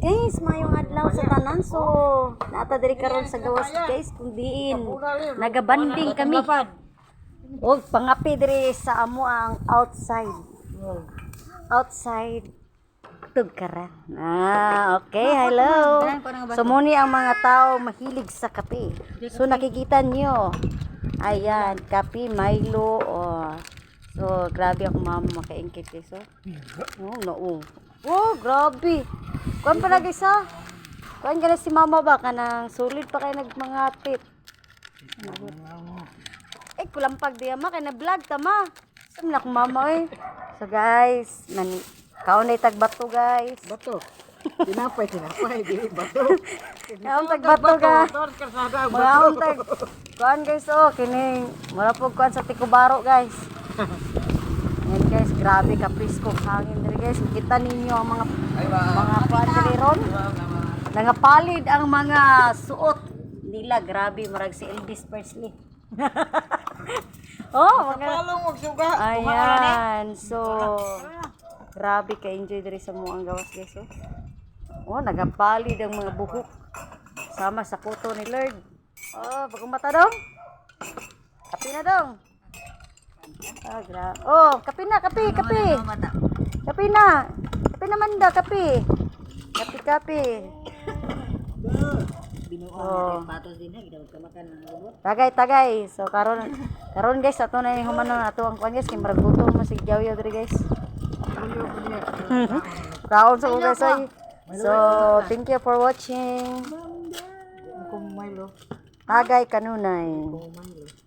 guys, mayong adlaw sa tanan so nata diri karon sa gawas guys kung diin nagabanding kami. Og pangapi diri sa amo ang outside. Outside tugkaran. Ah, okay. Hello. So muni ang mga tao mahilig sa kape. So nakikita nyo. Ayan, kape, Milo. Oh. So, grabe ako mama makaingkit guys. Oh, oh no. Oh, oh grabe. Kuan pa na guys ha. Kuan ka na si mama ba? Kanang sulit pa kayo nagmangatip. Eh, kulampag diya ma. Kaya na-vlog tama. Saan na akong mama eh. So guys, man, kaon na tagbato guys. Bato. Tinapay, tinapay, di bato. Kaon tagbato kasada Mga untag. Kuan guys oh, kining mura po kuan sa Tikubaro guys. Ayan guys, grabe ka presko hangin diri guys. Kita ninyo ang mga mga kuan diri ron. Nangapalid ang mga suot nila. Grabe, marag si Elvis Presley. oh, mga Palong og suga. Ayan. So, grabe ka enjoy diri sa mga gawas guys. Oh, oh nagapalid ang mga buhok. Sama sa kuto ni Lord. Oh, bagong mata dong. Kapi na dong. Ah, gra oh, kapi na, kapi, kapi. Kapi na. Kapi naman da, kapi. Kapi, kapi. Oh. Tagay, tagay. So, karon karon guys, ato na yung humanon ato ang kwan guys. Kaya marag gutom mo si Gyaw-Yaw diri guys. Kaon sa mga guys. ay. So, thank you for watching. Tagay kanunay.